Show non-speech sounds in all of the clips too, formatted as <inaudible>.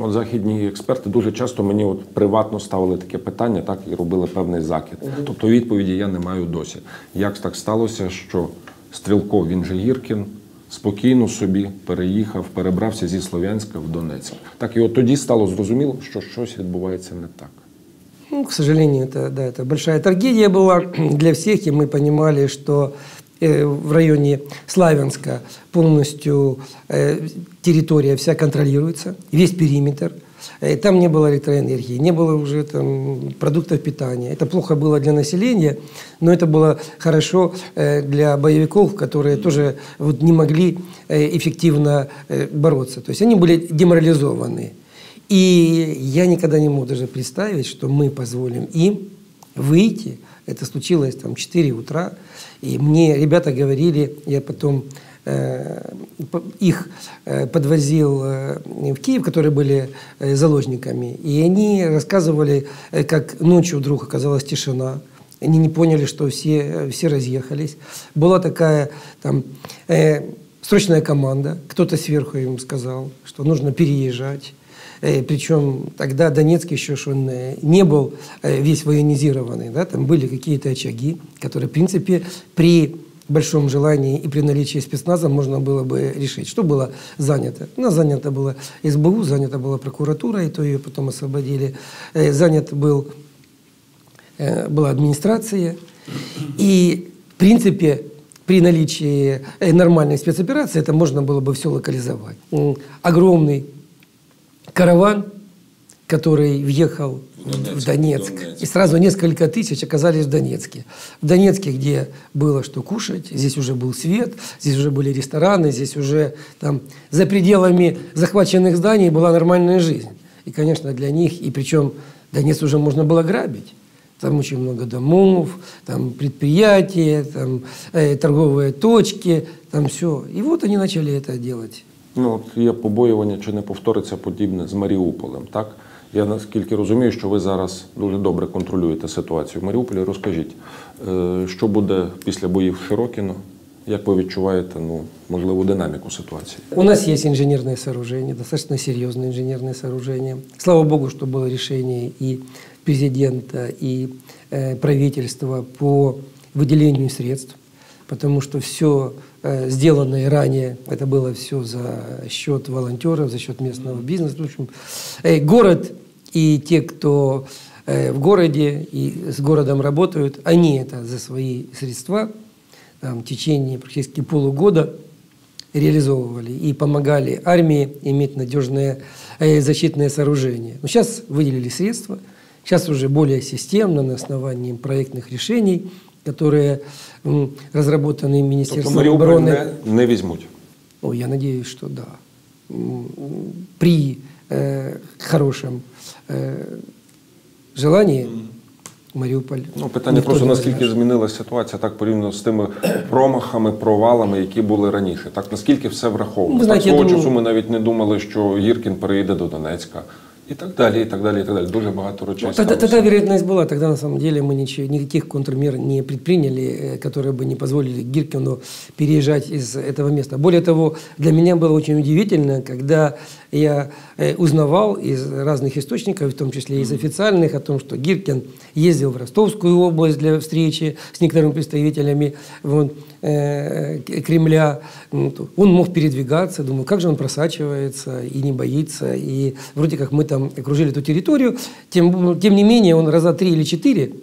От західні експерти дуже часто мені от приватно ставили таке питання, так і робили певний закид. Тобто відповіді я не маю досі. Як так сталося, що Стрілков, він же Гіркін, спокійно собі переїхав, перебрався зі Слов'янська в Донецьк. Так і от тоді стало зрозуміло, що щось відбувається не так. Ну, к сожалению, это, да, это большая трагедия была для <clears throat> всех, и мы понимали, что э, В районе Славянска полностью э, территория вся контролируется, весь периметр. Э, Там не было электроэнергии, не было уже там, продуктов питания. Это плохо было для населения, но это было хорошо э, для боевиков, которые тоже вот, не могли э, эффективно э, бороться. То есть они были деморализованы. И я никогда не мог даже представить, что мы позволим им выйти. Это случилось там 4 утра. И мне ребята говорили, я потом э, их э, подвозил э, в Киев, которые были заложниками. И они рассказывали, как ночью вдруг оказалась тишина. Они не поняли, что все, все разъехались. Была такая там э, срочная команда. Кто-то сверху им сказал, что нужно переезжать. Э, Причем тогда Донецк еще он э, не был э, весь военизированный. Да? Там были какие-то очаги, которые, в принципе, при большом желании и при наличии спецназа можно было бы решить. Что было занято? У нас занято было СБУ, занята была прокуратура, и то ее потом освободили. Занят был была администрация. И, в принципе, при наличии нормальной спецоперации это можно было бы все локализовать. Огромный караван, который въехал в- в Донецк, и сразу несколько тысяч оказались в Донецке. В Донецке, где было что кушать, здесь уже был свет, здесь уже были рестораны, здесь уже там за пределами захваченных зданий была нормальная жизнь. И, конечно, для них, и причем Донецк уже можно было грабить. Там очень много домов, там предприятия, там э, торговые точки, там все. И вот они начали это делать. Ну, от є побоювання, чи не повториться подібне з Маріуполем, так? Я наскільки розумію, що ви зараз дуже добре контролюєте ситуацію в Маріуполі. Розкажіть, е, що буде після боїв в Широкіно? Як ви відчуваєте, ну, можливо, динаміку ситуації? У нас есть инженерное сооружение, достаточно серьезное инженерное сооружение. Слава богу, что было решение и президента, и э, правительства по выделению средств, потому что все сделанное ранее, это было все за счет волонтеров, за счет местного бизнеса. В общем, э, город и те, кто э, в городе и с городом работают, они это за свои средства там, в течение практически полугода реализовывали и помогали армии иметь надежное э, защитное сооружение. Но сейчас выделили средства, сейчас уже более системно на основании проектных решений, которые м, разработаны Тобто Министерством Маріуполь обороны. не, не візьмуть. Ну, я надеюсь, что да. М, При э, хорошем э, желании Мариуполь. Ну, питання никто просто не наскільки возьмет. змінилася ситуація так порівняно з тими промахами, провалами, які були раніше. Так наскільки все враховано? Ви так, знаєте, я свого думаю- часу ми навіть не думали, що Гіркін переїде до Донецька. І так далі, і так далі, і так далі. Дуже багато речей. Ну, Тогда, сталося. тогда вероятность была, тогда на самом деле мы ничего, никаких контрмер не предприняли, э, которые бы не позволили Гиркину переезжать из этого места. Более того, для меня было очень удивительно, когда я э, узнавал из разных источников, в том числе из официальных, о том, что Гиркин ездил в Ростовскую область для встречи с некоторыми представителями вот, э, К- Кремля. Ну, Он мог передвигаться, думаю, как же он просачивается и не боится. И вроде как мы там окружили эту территорию. Тем, тем не менее, он раза три или четыре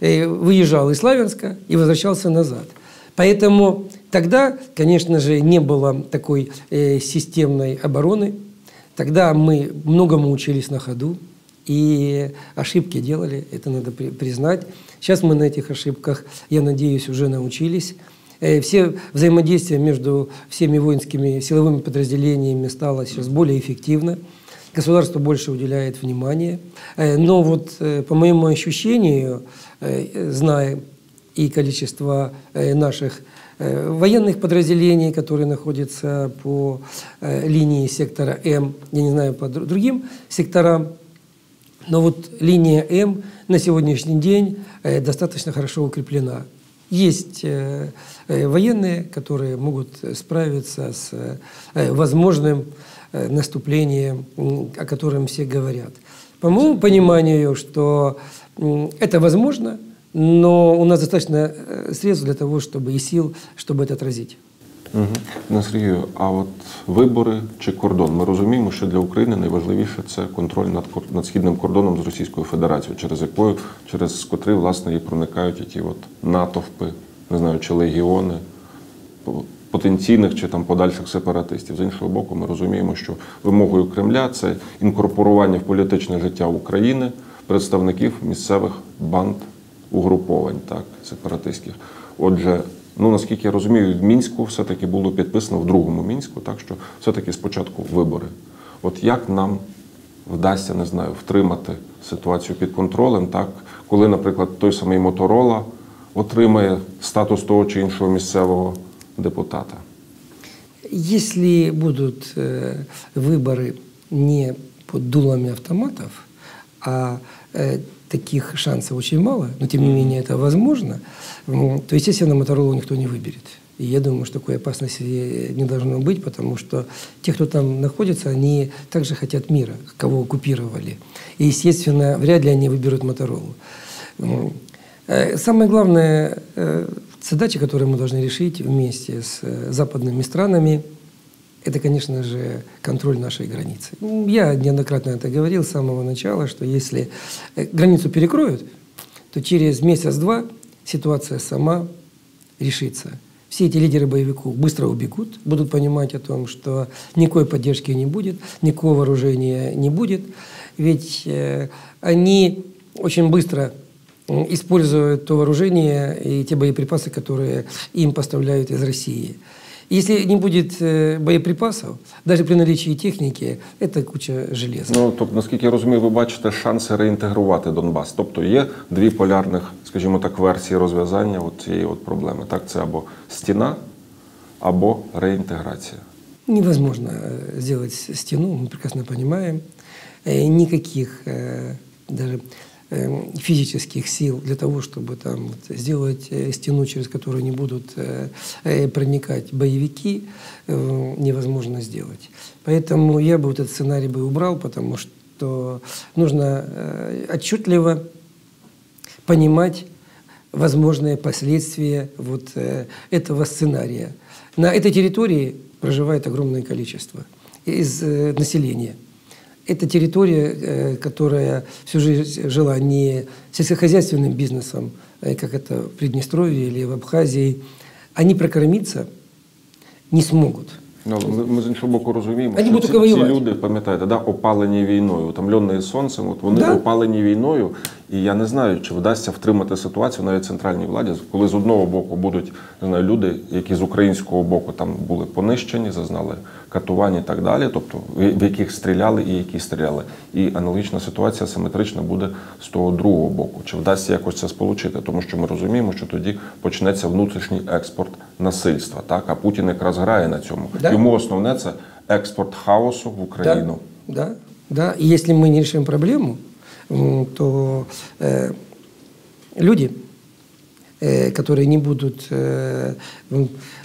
э, выезжал из Славянска и возвращался назад. Поэтому тогда, конечно же, не было такой э, системной обороны. Тогда мы многому учились на ходу и ошибки делали, это надо при- признать. Сейчас мы на этих ошибках, я надеюсь, уже научились. Э, Все взаимодействие между всеми воинскими силовыми подразделениями стало сейчас более эффективно. Государство больше уделяет внимания. Э, Но вот э, по моему ощущению, зная и количество наших военных подразделений, которые находятся по линии сектора М, я не знаю по дру- другим секторам, но вот линия М на сегодняшний день э, достаточно хорошо укреплена. Есть э, э, военные, которые могут справиться с возможным э, наступление, о котором все говорят. По моему пониманию, что это возможно, но у нас достаточно средств для того, чтобы и сил, чтобы это отразить. Угу. Сергію, а от вибори чи кордон? Ми розуміємо, що для України найважливіше це контроль над над східним кордоном з Російською Федерацією, через якою через котрий власне і проникають ті от натовпи, не знаю, чи легіони потенційних чи там подальших сепаратистів. З іншого боку, ми розуміємо, що вимогою Кремля це інкорпорування в політичне життя України представників місцевих банд угруповань, так сепаратистських. Отже. Ну, наскільки я розумію, в мінську все-таки було підписано в другому мінську, так що все-таки спочатку вибори. От як нам вдасться, не знаю, втримати ситуацію під контролем, так, коли, наприклад, той самий Моторола отримає статус того чи іншого місцевого депутата? Если будут э, выборы не под дулами автоматов, А э, таких шансов очень мало, но тем не менее это возможно, то, естественно, Моторолу никто не выберет. И я думаю, что такой опасности не должно быть, потому что те, кто там находится, они также хотят мира, кого оккупировали. И, естественно, вряд ли они выберут Моторолу. Э, самая главная э, задача, которую мы должны решить вместе с э, западными странами, это, конечно же, контроль нашей границы. Я неоднократно это говорил с самого начала, что если границу перекроют, то через месяц-два ситуация сама решится. Все эти лидеры боевиков быстро убегут, будут понимать о том, что никакой поддержки не будет, никакого вооружения не будет. Ведь э, они очень быстро используют то вооружение и те боеприпасы, которые им поставляют из России. Если не будет э, боєприпасів, навіть при наличии техніки, це куча железа. Ну тобто, наскільки я розумію, ви бачите шанси реінтегрувати Донбас. Тобто є дві полярних, скажімо так, версії розв'язання от цієї от проблеми. Так, це або стіна, або реінтеграція. Невозможно сделать стену, мы прекрасно понимаем. Э, никаких э, даже Эм, физических сил для того, чтобы там сделать э, стену, через которую не будут э, э, проникать боевики, невозможно сделать. Поэтому я бы вот этот сценарий бы убрал, потому что нужно отчетливо понимать возможные последствия вот этого сценария. На этой территории проживает огромное количество из населения – это территория, э, которая всю жизнь жила не сельскохозяйственным бизнесом, э, как это в Приднестровье или в Абхазии. Они прокормиться не смогут. Ну, ми, ми з іншого боку розуміємо, Они що ці, ці люди, пам'ятаєте, да, опалені війною, утомлені сонцем, от вони да? опалені війною, і я не знаю, чи вдасться втримати ситуацію навіть центральній владі, коли з одного боку будуть не знаю, люди, які з українського боку там були понищені, зазнали катувань і так далі, тобто в яких стріляли і які стріляли. І аналогічна ситуація симетрична буде з того другого боку. Чи вдасться якось це сполучити? Тому що ми розуміємо, що тоді почнеться внутрішній експорт насильства. Так, а Путін якраз грає на цьому. Да. Йому основне це експорт хаосу в Україну. Да, да, да. І якщо ми не рішимо проблему, то э, люди. Э, которые не будут э,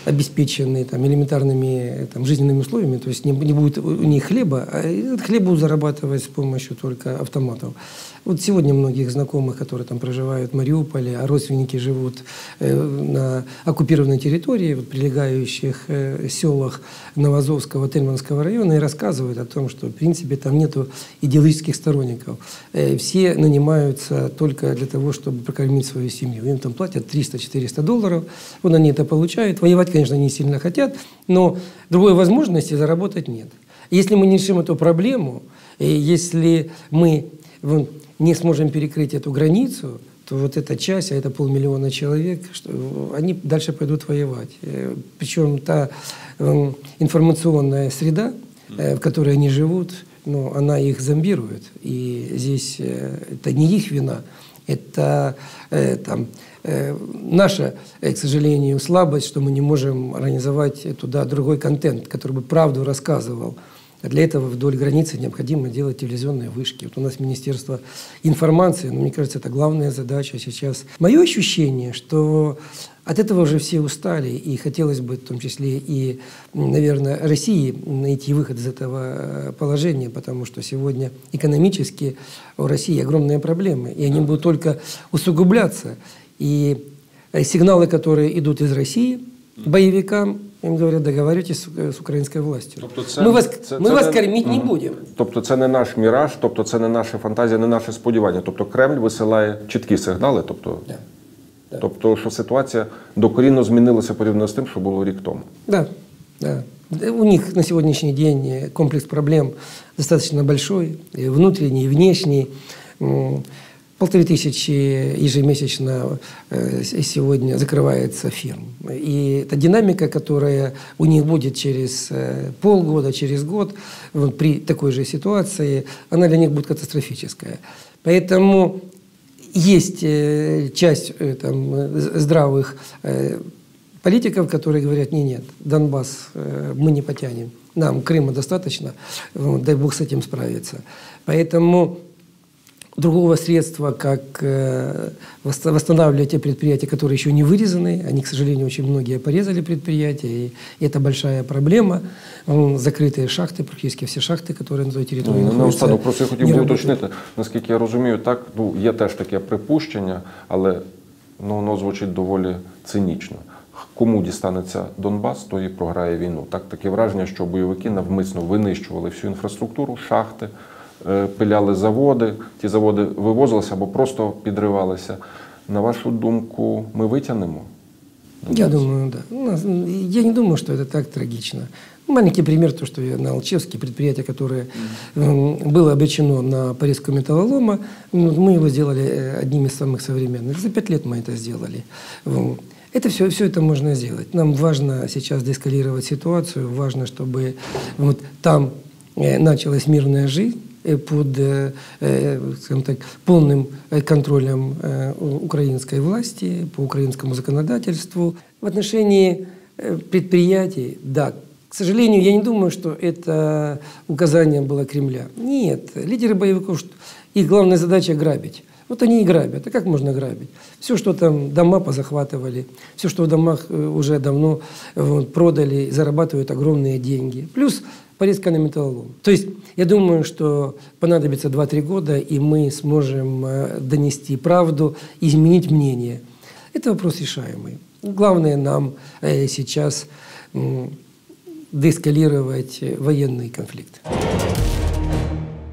обеспечены там, элементарными там, жизненными условиями, то есть не, не будет у них хлеба, а этот хлеб будут зарабатывать с помощью только автоматов. Вот сегодня многих знакомых, которые там проживают в Мариуполе, а родственники живут э, на оккупированной территории, вот, прилегающих э, селах Новозовского, Тельманского района, и рассказывают о том, что, в принципе, там нет идеологических сторонников. Э, все нанимаются только для того, чтобы прокормить свою семью. Им там платят 300-400 долларов, вот они это получают. Воевать, конечно, не сильно хотят, но другой возможности заработать нет. Если мы не решим эту проблему, если мы не сможем перекрыть эту границу, то вот эта часть, а это полмиллиона человек, что они дальше пойдут воевать. Э, Причем та информационная среда, э, в которой они живут, ну, она их зомбирует. И здесь э, это не их вина, это там, наша, к сожалению, слабость, что мы не можем организовать туда другой контент, который бы правду рассказывал Для этого вдоль границы необходимо делать телевизионные вышки. Вот у нас Министерство информации, но мне кажется, это главная задача сейчас. Мое ощущение, что от этого уже все устали, и хотелось бы в том числе и, наверное, России найти выход из этого э, положения, потому что сегодня экономически у России огромные проблемы, и они будут только усугубляться. И э, сигналы, которые идут из России боевикам, їм говорять, договоритесь з, українською властю. Тобто це- ми вас, це- ми це вас не- кормити не будемо. Тобто це не наш міраж, тобто це не наша фантазія, не наше сподівання. Тобто Кремль висилає чіткі сигнали, тобто, Да. Да. тобто що ситуація докорінно змінилася порівняно з тим, що було рік тому. Да, да. У них на сегодняшний день комплекс проблем достаточно большой, и внутренний, и внешний. Полторы тысячи ежемесячно э, сегодня закрывается фирм. И это динамика, которая у них будет через э, полгода, через год, вот при такой же ситуации, она для них будет катастрофическая. Поэтому есть э, часть там, здравых политиков, которые говорят, нет, нет, Донбасс мы не потянем, нам Крыма достаточно, дай Бог с этим справиться. Поэтому другого средства, как э, восста- восстанавливать те предприятия, которые еще не вырезаны. Они, к сожалению, очень многие порезали предприятия, и это большая проблема. М, Закрытые шахты, практически все шахты, которые на той территории Ну, находятся, наостанок, просто я хотів не би работают. уточнити, наскільки я розумію, так ну є теж таке припущення, але ну воно звучить доволі цинічно. Кому дістанеться Донбас, той і програє війну. Так таке враження, що бойовики навмисно винищували всю інфраструктуру, шахти, е, пиляли заводи. Ті заводи вивозилися або просто підривалися. На вашу думку, ми витягнемо? Я думаю, да. Я не думаю, что это так трагично. Маленький пример, то, что я на Алчевске, предприятие, которое было обречено на порезку металлолома, м, мы его сделали э, одним из самых современных. За пять лет мы это сделали. Это все, все это можно сделать. Нам важно сейчас деэскалировать ситуацию, важно, чтобы вот там э, началась мирная жизнь, под, э, э, скажем так, полным э, контролем э, украинской власти, по украинскому законодательству. В отношении э, предприятий, да, к сожалению, я не думаю, что это указание было Кремля. Нет, лидеры боевиков, их главная задача грабить. Вот они и грабят. А как можно грабить? Все, что там дома позахватывали, все, что в домах э, уже давно вот, продали, зарабатывают огромные деньги. Плюс порезка на металлолом. То есть я думаю, что понадобится 2-3 года, и мы сможем э, донести правду, изменить мнение. Это вопрос решаемый. Главное нам э, сейчас деэскалировать военный конфликт.